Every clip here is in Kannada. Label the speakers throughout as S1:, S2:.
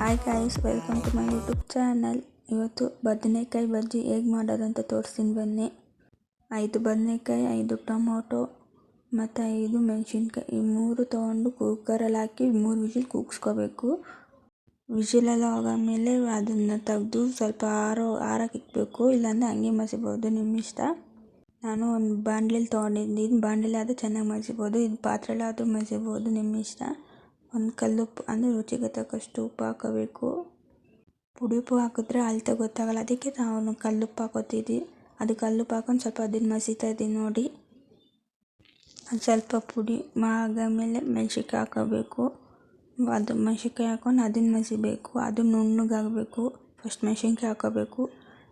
S1: Hi guys welcome to my YouTube channel ಇವತ್ತು ಬದನೆಕಾಯಿ ಬಜ್ಜಿ ಹೇಗೆ ಮಾಡೋದು ಅಂತ ತೋರಿಸ್ತೀನಿ ಬನ್ನಿ. ಐದು ಬದನೆಕಾಯಿ, ಐದು ಟೊಮೊಟೊ, ಮತ್ತು ಐದು ಮೆಣಸಿನ್ಕಾಯಿ. ಈ ಮೂರು ತೊಗೊಂಡು ಕುಕ್ಕರಲ್ಲಿ ಹಾಕಿ ಮೂರು ವಿಜಿಲ್ ಕೂಗಿಸ್ಕೋಬೇಕು ವಿಜಿಲೆಲ್ಲ ಹೋಗಾದ್ಮೇಲೆ ಅದನ್ನು ತೆಗೆದು ಸ್ವಲ್ಪ ಆರೋ, ಆರಕ್ಕೆ ಇಕ್ಬೇಕು. ಇಲ್ಲಾಂದರೆ ಹಂಗೆ ಮಸಿಬೋದು ನಿಮ್ಮ ಇಷ್ಟ? ನಾನು ಒಂದು ಬಾಂಡ್ಲಿಲಿ ತೊಗೊಂಡಿದ್ದೀನಿ. ಆದರೂ ಚೆನ್ನಾಗಿ ಮಸಿಬೋದು ಇದು ಪಾತ್ರೆಲಾದರೂ ಮಸಿಬೋದು ನಿಮ್ಮ ಇಷ್ಟ? ಒಂದು ಕಲ್ಲುಪ್ಪು ಅಂದರೆ ರುಚಿಗೆ ತಕ್ಕಷ್ಟು ಉಪ್ಪು ಹಾಕಬೇಕು. ಪುಡಿ ಉಪ್ಪು ಹಾಕಿದ್ರೆ ಅಳತೆ ಗೊತ್ತಾಗಲ್ಲ. ಅದಕ್ಕೆ ನಾವು ಕಲ್ಲುಪ್ಪು ಹಾಕೋತಿದ್ವಿ. ಅದು ಕಲ್ಲುಪ್ಪು ಹಾಕೊಂಡು ಸ್ವಲ್ಪ ಅದನ್ನು ಮಸಿತಾ ಇದ್ದೀನಿ ನೋಡಿ. ಅದು ಸ್ವಲ್ಪ ಪುಡಿ ಮೇಲೆ ಮೆಣ್ಸಿನ್ಕಾಯಿ ಹಾಕೋಬೇಕು. ಅದು ಮೆಣ್ಸಿನ್ಕಾಯಿ ಹಾಕೊಂಡು ಅದನ್ನು ಮಸಿಬೇಕು. ಅದು ನುಣ್ಣಗಾಗಬೇಕು ಫಸ್ಟ್ ಮೆಣ್ಸಿನ್ಕಾಯಿ ಹಾಕೋಬೇಕು.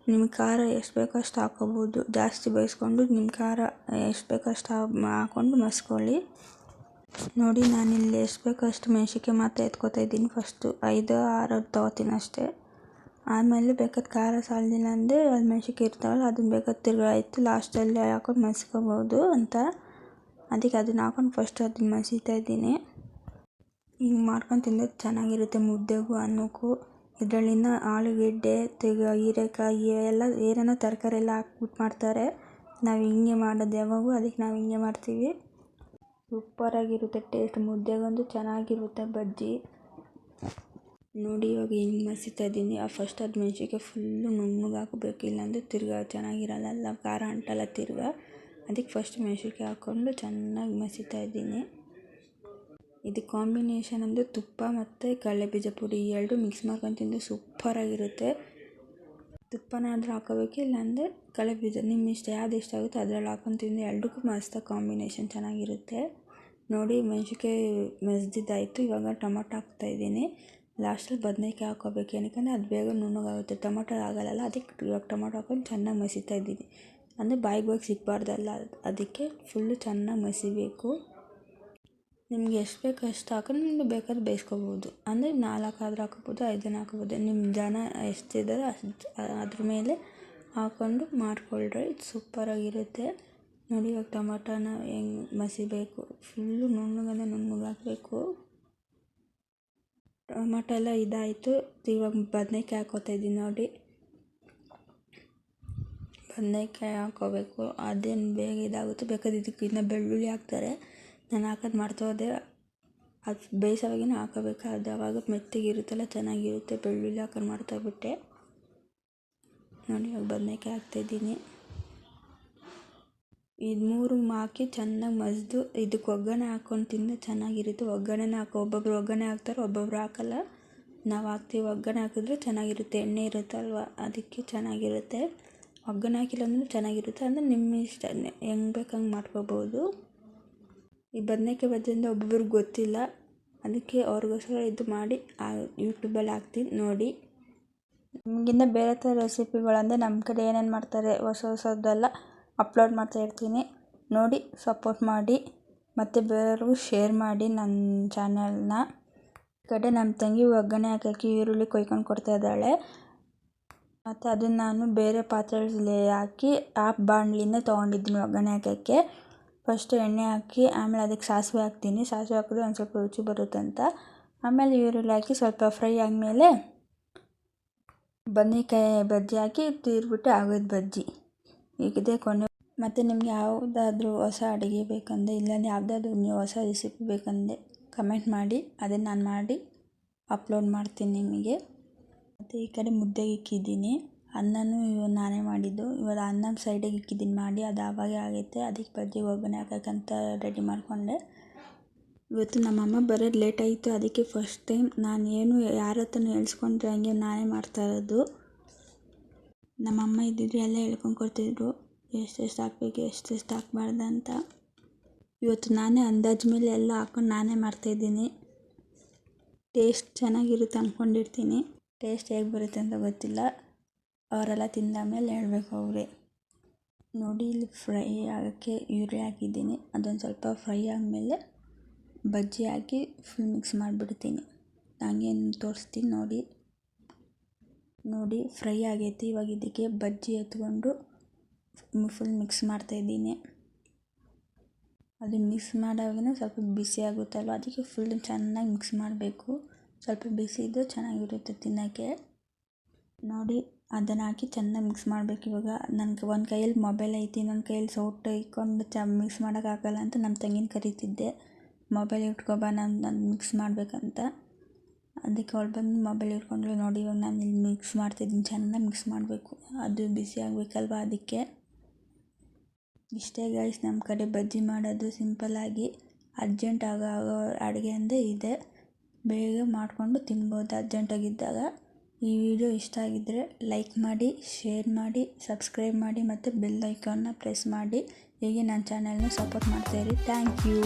S1: ನಿಮ್ಗೆ ಖಾರ ಎಷ್ಟು ಬೇಕೋ ಅಷ್ಟು ಹಾಕೋಬೋದು. ಜಾಸ್ತಿ ಬೇಯಿಸ್ಕೊಂಡು ನಿಮ್ಮ ಖಾರ ಎಷ್ಟು ಬೇಕೋ ಅಷ್ಟು ಹಾಕೊಂಡು ಮಸ್ಕೊಳ್ಳಿ. ನೋಡಿ, ನಾನಿಲ್ಲಿ ಎಷ್ಟು ಬೇಕೋ ಅಷ್ಟು ಮೆಣ್ಸಿನ್ಕಾಯಿ ಮಾತ್ರ ಎತ್ಕೋತಾ ಇದ್ದೀನಿ. ಫಸ್ಟು ಐದು, ಆರು ತೊಗೋತೀನಿ ಅಷ್ಟೇ. ಆಮೇಲೆ ಬೇಕಾದ ಖಾರ ಸಾಲಲಿಲ್ಲ ಅಂದರೆ ಅಲ್ಲಿ ಮೆಣ್ಸಿನ್ಕಾಯಿ ಇರ್ತಾವಲ್ಲ, ಅದನ್ನು ಬೇಕಾದ ತಿರುಗಾಯಿತು ಲಾಸ್ಟಲ್ಲಿ ಹಾಕೊಂಡು ಮಸ್ಕೋಬೋದು ಅಂತ. ಅದಕ್ಕೆ ಅದನ್ನ ಹಾಕೊಂಡು ಫಸ್ಟ್ ಅದನ್ನ ಮಸೀತಾ ಇದ್ದೀನಿ. ಹಿಂಗೆ ಮಾಡ್ಕೊಂಡು ತಿಂದರೆ ಚೆನ್ನಾಗಿರುತ್ತೆ ಮುದ್ದೆಗೂ ಅನ್ನಕ್ಕೂ ಇದರಲ್ಲಿನ ಆಲೂಗೆಡ್ಡೆ, ತೆಗ, ಹೀರೆಕಾಯಿ, ಎಲ್ಲ ಏನೇನೋ ತರಕಾರಿ ಎಲ್ಲ ಹಾಕ್ಬಿಟ್ಟು ಮಾಡ್ತಾರೆ. ನಾವು ಹಿಂಗೆ ಮಾಡೋದು ಯಾವಾಗೂ, ಅದಕ್ಕೆ ನಾವು ಹಿಂಗೆ ಮಾಡ್ತೀವಿ. ಸೂಪರಾಗಿರುತ್ತೆ ಟೇಸ್ಟ್ ಮುದ್ದೆಗಂತೂ ಚೆನ್ನಾಗಿರುತ್ತೆ ಬಜ್ಜಿ. ನೋಡಿ ಇವಾಗ ಹಿಂಗೆ ಮಸಿತಾ ಇದ್ದೀನಿ ಆ ಫಸ್ಟ್ ಅದು ಮೆಣ್ಸಿನ್ಕಾಯಿ ಫುಲ್ಲು ನುಣ್ಣಗೆ ಹಾಕಬೇಕು, ಇಲ್ಲಾಂದರೆ ತಿರ್ಗಾ ಚೆನ್ನಾಗಿರಲ್ಲ. ಖಾರ ಅಂಟಲ್ಲ ತಿರ್ಗಾ. ಅದಕ್ಕೆ ಫಸ್ಟ್ ಮೆಣ್ಸಿನ್ಕಾಯಿ ಹಾಕ್ಕೊಂಡು ಚೆನ್ನಾಗಿ ಮಸಿತಾ ಇದ್ದೀನಿ ಇದು ಕಾಂಬಿನೇಷನ್ ಅಂದರೆ ತುಪ್ಪ ಮತ್ತು ಕಡಲೆಬೀಜ ಪುಡಿ ಎರಡು ಮಿಕ್ಸ್ ಮಾಡ್ಕೊಂಡು ತಿಂದರೆ ಸೂಪರಾಗಿರುತ್ತೆ. ತುಪ್ಪನಾದರೂ ಹಾಕೋಬೇಕು, ಇಲ್ಲಾಂದರೆ ಕಡಲೆಬೀಜ ನಿಮ್ಮ ಇಷ್ಟ ಯಾವ್ದು ಇಷ್ಟ ಆಗುತ್ತೋ ಅದ್ರಲ್ಲಿ ಹಾಕೊಂಡು ತಿಂದರೆ ಎರಡಕ್ಕೂ ಮಸ್ತ ಕಾಂಬಿನೇಷನ್ ಚೆನ್ನಾಗಿರುತ್ತೆ. ನೋಡಿ, ಮೆಣ್ಸಿನ್ಕಾಯಿ ಮೆಸ್ದಿದ್ದಾಯಿತು, ಇವಾಗ ಟೊಮೊಟೊ ಹಾಕ್ತಾಯಿದ್ದೀನಿ ಲಾಸ್ಟಲ್ಲಿ ಬದನೇಕಾಯಿ ಹಾಕೋಬೇಕು ಏನಕ್ಕೆ ಅದು ಬೇಗ ನುಣ್ಣಗಾಗುತ್ತೆ. ಟೊಮೊಟೊ ಆಗಲ್ಲ ಅದಕ್ಕೆ ಇವಾಗ ಟೊಮೊಟೊ ಹಾಕೊಂಡು ಚೆನ್ನಾಗಿ ಮಸಿತಾ ಇದ್ದೀನಿ. ಅಂದರೆ ಬಾಯಿಗೆ ಬಾಯಿಗೆ ಸಿಗಬಾರ್ದಲ್ಲ, ಅದಕ್ಕೆ ಫುಲ್ಲು ಚೆನ್ನಾಗಿ ಮಸಿಬೇಕು. ನಿಮ್ಗೆ ಎಷ್ಟು ಬೇಕು ಅಷ್ಟು ಹಾಕೊಂಡು ನಿಮ್ಗೆ ಬೇಕಾದ್ರೆ ಬೇಯಿಸ್ಕೋಬೋದು. ಅಂದರೆ ನಾಲ್ಕು ಆದರೂ ಹಾಕೋಬೋದು ಐದನ್ನು ಹಾಕೋಬೋದು ನಿಮ್ಮ ಜನ ಎಷ್ಟಿದ್ದಾರೆ ಅಷ್ಟು ಅದ್ರ ಮೇಲೆ ಹಾಕ್ಕೊಂಡು ಮಾಡ್ಕೊಳ್ರಿ. ಸೂಪರಾಗಿರುತ್ತೆ. ನೋಡಿ ಇವಾಗ ಟೊಮೊಟೊನ ಹೆಂಗೆ ಮಸಿಬೇಕು. ಫುಲ್ಲು ನುಣ್ಣಗಂದ್ರೆ ನುಣ್ಣಗಾಕಬೇಕು ಟೊಮೊಟೊ ಎಲ್ಲ ಇದಾಯಿತು. ಇವಾಗ ಬದನೇಕಾಯಿ ಹಾಕೋತಾ ಇದ್ದೀನಿ ನೋಡಿ. ಬದನೇಕಾಯಿ ಹಾಕೋಬೇಕು ಅದೇನು ಬೇಗ ಇದಾಗುತ್ತೆ. ಬೇಕಾದ್ರೆ ಇದಕ್ಕೆ ಇನ್ನು ಬೆಳ್ಳುಳ್ಳಿ ಹಾಕ್ತಾರೆ. ನಾನು ಹಾಕೋದು ಮಾಡ್ತೋದೆ ಅದು ಬೇಸವಾಗಿನೂ ಹಾಕೋಬೇಕು. ಅದು ಆವಾಗ ಮೆತ್ತಗಿರುತ್ತಲ್ಲ ಚೆನ್ನಾಗಿರುತ್ತೆ. ಬೆಳ್ಳುಳ್ಳಿ ಹಾಕೊಂಡು ಮಾಡ್ತಾಬಿಟ್ಟೆ ನೋಡಿ, ಇವಾಗ ಬದನೇಕಾಯಿ ಹಾಕ್ತಾಯಿದ್ದೀನಿ ಇದು ಮೂರು ಹಾಕಿ ಚೆನ್ನಾಗಿ ಮಜ್ದು ಇದಕ್ಕೆ ಒಗ್ಗರಣೆ ಹಾಕ್ಕೊಂಡು ತಿಂದರೆ ಚೆನ್ನಾಗಿರುತ್ತೆ. ಒಗ್ಗರಣೆನ ಹಾಕೋ, ಒಬ್ಬೊಬ್ರು ಒಗ್ಗರಣೆ ಹಾಕ್ತಾರೆ, ಒಬ್ಬೊಬ್ರು ಹಾಕಲ್ಲ. ನಾವು ಹಾಕ್ತೀವಿ ಒಗ್ಗರಣೆ ಹಾಕಿದ್ರೆ ಚೆನ್ನಾಗಿರುತ್ತೆ. ಎಣ್ಣೆ ಇರುತ್ತಲ್ವ ಅದಕ್ಕೆ ಚೆನ್ನಾಗಿರುತ್ತೆ. ಒಗ್ಗರಣೆ ಹಾಕಿಲ್ಲ ಅಂದರೂ ಚೆನ್ನಾಗಿರುತ್ತೆ. ಅಂದರೆ ನಿಮ್ಮ ಇಷ್ಟ. ಹೆಂಗೆ ಬೇಕು ಹಂಗೆ ಮಾಡ್ಕೋಬೋದು. ಈ ಬದನೇಕಾಯಿ ಬಜ್ಜಿಯಿಂದ ಒಬ್ಬೊಬ್ರಿಗೆ ಗೊತ್ತಿಲ್ಲ. ಅದಕ್ಕೆ ಅವ್ರಿಗೋಸ್ಕರ ಇದು ಮಾಡಿ ಯೂಟ್ಯೂಬಲ್ಲಿ ಹಾಕ್ತೀನಿ, ನೋಡಿ. ನಿಮಗಿನ್ನ ಬೇರೆ ಥರ ರೆಸಿಪಿಗಳಂದರೆ ನಮ್ಮ ಕಡೆ ಏನೇನು ಮಾಡ್ತಾರೆ ಹೊಸ ಹೊಸದೆಲ್ಲ ಅಪ್ಲೋಡ್ ಮಾಡ್ತಾ ಇರ್ತೀನಿ. ನೋಡಿ, ಸಪೋರ್ಟ್ ಮಾಡಿ. ಮತ್ತು ಬೇರೆಯವ್ರಿಗೂ ಶೇರ್ ಮಾಡಿ ನನ್ನ ಚಾನಲ್ನ. ಕಡೆ ನಮ್ಮ ತಂಗಿ ಒಗ್ಗರಣೆ ಹಾಕೋಕ್ಕೆ ಈರುಳ್ಳಿ ಕೊಯ್ಕೊಂಡು ಕೊಡ್ತಾ ಇದ್ದಾಳೆ. ಮತ್ತು ಅದನ್ನು ನಾನು ಬೇರೆ ಪಾತ್ರೆಯಲ್ಲಿ ಹಾಕಿ, ಆ ಬಾಣಲಿನೇ ತೊಗೊಂಡಿದ್ದೀನಿ ಒಗ್ಗರಣೆ ಹಾಕೋಕ್ಕೆ. ಫಸ್ಟು ಎಣ್ಣೆ ಹಾಕಿ, ಆಮೇಲೆ ಅದಕ್ಕೆ ಸಾಸಿವೆ ಹಾಕ್ತೀನಿ. ಸಾಸಿವೆ ಹಾಕಿದ್ರೆ ಒಂದು ಸ್ವಲ್ಪ ರುಚಿ ಬರುತ್ತಂತ. ಆಮೇಲೆ ಈರುಳ್ಳಿ ಹಾಕಿ ಸ್ವಲ್ಪ ಫ್ರೈ ಆದಮೇಲೆ ಬದನೇಕಾಯಿ ಬಜ್ಜಿ ಹಾಕಿ ತೀರ್ಬಿಟ್ಟು ಆಗೋದು ಬಜ್ಜಿ. ಈಗಿದೆ ಕೊನೆ. ಮತ್ತು ನಿಮ್ಗೆ ಯಾವುದಾದ್ರೂ ಹೊಸ ಅಡುಗೆ ಬೇಕಂದರೆ ಇಲ್ಲಾಂದರೆ ಯಾವುದಾದ್ರೂ ನೀವು ಹೊಸ ರೆಸಿಪಿ ಬೇಕಂದರೆ ಕಮೆಂಟ್ ಮಾಡಿ. ಅದನ್ನು ನಾನು ಮಾಡಿ ಅಪ್ಲೋಡ್ ಮಾಡ್ತೀನಿ ನಿಮಗೆ. ಮತ್ತು ಈ ಕಡೆ ಮುದ್ದೆಗೆ ಇಕ್ಕಿದ್ದೀನಿ. ಅನ್ನನೂ ನಾನೇ ಮಾಡಿದ್ದು. ಇವಾಗ ಅನ್ನ ಸೈಡಿಗೆ ಇಕ್ಕಿದ್ದೀನಿ ಮಾಡಿ, ಅದು ಆವಾಗೇ ಆಗೈತೆ. ಅದಕ್ಕೆ ಬಜ್ಜಿಗೆ ಒಬ್ಬನೇ ಹಾಕಕ್ಕಂತ ರೆಡಿ ಮಾಡಿಕೊಂಡೆ. ಇವತ್ತು ನಮ್ಮಮ್ಮ ಬರೋದು ಲೇಟ್ ಆಯಿತು. ಅದಕ್ಕೆ ಫಸ್ಟ್ ಟೈಮ್ ನಾನು ಏನು ಯಾರ ಹತ್ರನೂ ಹೇಳ್ಸ್ಕೊಂಡ್ರೆ ಹಂಗೆ ನಾನೇ ಮಾಡ್ತಾ ಇರೋದು. ನಮ್ಮಮ್ಮ ಇದ್ದಿದ್ರೆ ಎಲ್ಲ ಹೇಳ್ಕೊಂಡು ಕೊಡ್ತಿದ್ರು. ಎಷ್ಟೆಷ್ಟು ಹಾಕ್ಬೇಕು ಎಷ್ಟೆಷ್ಟು ಹಾಕ್ಬಾರ್ದು ಅಂತ. ಇವತ್ತು ನಾನೇ ಅಂದಾಜು ಮೇಲೆ ಎಲ್ಲ ಹಾಕೊಂಡು ನಾನೇ ಮಾಡ್ತಾಯಿದ್ದೀನಿ ಟೇಸ್ಟ್ ಚೆನ್ನಾಗಿರುತ್ತೆ ಅಂದ್ಕೊಂಡಿರ್ತೀನಿ ಟೇಸ್ಟ್ ಹೇಗೆ ಬರುತ್ತೆ ಅಂತ ಗೊತ್ತಿಲ್ಲ. ಅವರೆಲ್ಲ ತಿಂದಾದ್ಮೇಲೆ ಹೇಳಬೇಕು ಅವರೇ. ನೋಡಿ ಇಲ್ಲಿ ಫ್ರೈ ಆಗೋಕ್ಕೆ ಈರುಳ್ಳಿ ಹಾಕಿದ್ದೀನಿ. ಅದೊಂದು ಸ್ವಲ್ಪ ಫ್ರೈ ಆದಮೇಲೆ ಬಜ್ಜಿ ಹಾಕಿ ಫುಲ್ ಮಿಕ್ಸ್ ಮಾಡಿಬಿಡ್ತೀನಿ. ಹಂಗೇನು ತೋರಿಸ್ತೀನಿ ನೋಡಿ. ನೋಡಿ ಫ್ರೈ ಆಗೈತಿ. ಇವಾಗ ಇದಕ್ಕೆ ಬಜ್ಜಿ ಎತ್ಕೊಂಡು ಫುಲ್ ಮಿಕ್ಸ್ ಮಾಡ್ತಾಯಿದ್ದೀನಿ ಅದು ಮಿಕ್ಸ್ ಮಾಡೋವಾಗಲೇ ಸ್ವಲ್ಪ ಬಿಸಿ ಆಗುತ್ತಲ್ವ? ಅದಕ್ಕೆ ಫುಲ್ ಚೆನ್ನಾಗಿ ಮಿಕ್ಸ್ ಮಾಡಬೇಕು. ಸ್ವಲ್ಪ ಬಿಸಿ ಇದ್ದು ಚೆನ್ನಾಗಿರುತ್ತೆ ತಿನ್ನೋಕ್ಕೆ. ನೋಡಿ. ಅದನ್ನು ಹಾಕಿ ಚೆನ್ನಾಗಿ ಮಿಕ್ಸ್ ಮಾಡಬೇಕು. ಇವಾಗ ನನಗೆ ಒಂದು ಕೈಯಲ್ಲಿ ಮೊಬೈಲ್ ಐತಿ, ಇನ್ನೊಂದು ಕೈಯಲ್ಲಿ ಸೌಟು ಇಟ್ಕೊಂಡು ಚ ಮಿಕ್ಸ್ ಮಾಡೋಕ್ಕಾಗಲ್ಲ ಅಂತ ನಮ್ಮ ತಂಗಿನ ಕರೀತಿದ್ದೆ. ಮೊಬೈಲ್ ಇಟ್ಕೊಬ, ನಾನು ನಾನು ಮಿಕ್ಸ್ ಮಾಡಬೇಕಂತ. ಅದಕ್ಕೆ ಅವಳು ಬಂದು ಮೊಬೈಲ್ ಇಟ್ಕೊಂಡ್ಳು ನೋಡಿ, ಇವಾಗ ನಾನು ಇಲ್ಲಿ ಮಿಕ್ಸ್ ಮಾಡ್ತಿದ್ದೀನಿ, ಚೆನ್ನಾಗಿ ಮಿಕ್ಸ್ ಮಾಡಬೇಕು. ಅದು ಬಿಸಿ ಆಗಬೇಕಲ್ವ ಅದಕ್ಕೆ. ಇಷ್ಟೇ ಗೈಸ್ ನಮ್ಮ ಕಡೆ ಬಜ್ಜಿ ಮಾಡೋದು ಸಿಂಪಲ್ಲಾಗಿ ಅರ್ಜೆಂಟ್ ಆಗೋ ಆಗೋ ಅಡುಗೆ ಅಂದರೆ ಇದೆ. ಬೇಗ ಮಾಡಿಕೊಂಡು ತಿನ್ಬೋದು ಅರ್ಜೆಂಟಾಗಿದ್ದಾಗ ಈ ವಿಡಿಯೋ ಇಷ್ಟ ಆಗಿದ್ದರೆ ಲೈಕ್ ಮಾಡಿ, ಶೇರ್ ಮಾಡಿ, ಸಬ್ಸ್ಕ್ರೈಬ್ ಮಾಡಿ ಮತ್ತು ಬೆಲ್ ಐಕಾನ್ನ ಪ್ರೆಸ್ ಮಾಡಿ. ಹೀಗೆ ನನ್ನ ಚಾನಲ್ನ ಸಪೋರ್ಟ್ ಮಾಡ್ತಾಯಿರಿ ಥ್ಯಾಂಕ್ ಯು.